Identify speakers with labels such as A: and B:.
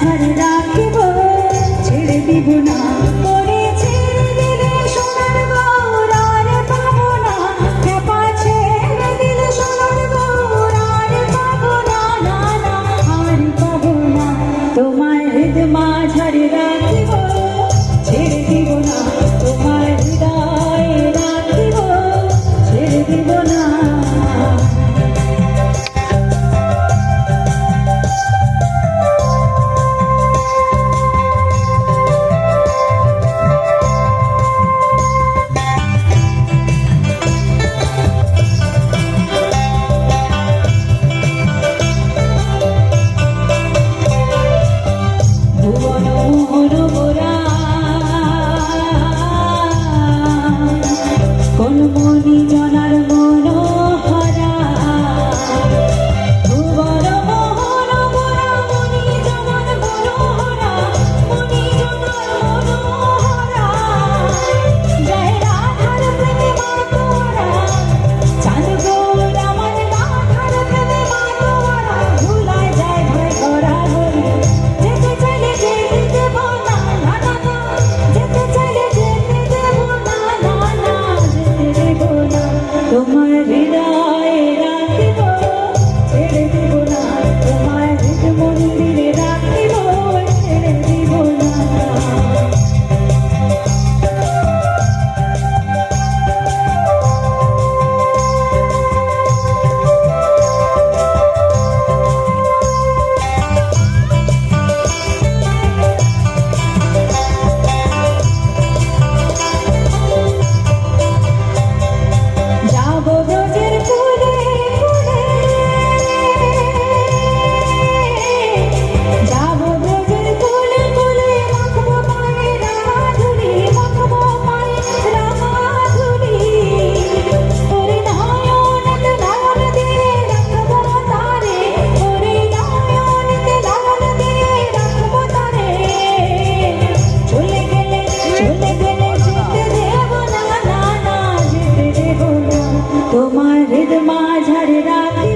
A: আধার রাখব, ছেড়ে দিব না। করে ছেড়ে না। খেপা ছেড়ে আর পাবো না। তোমার হৃদ মাঝার রাখব, ছেড়ে দিব না। তোমার হৃদয় রাখিব, ছেড়ে দিব না। তোমার তোমার হৃদ মাঝারে রাখি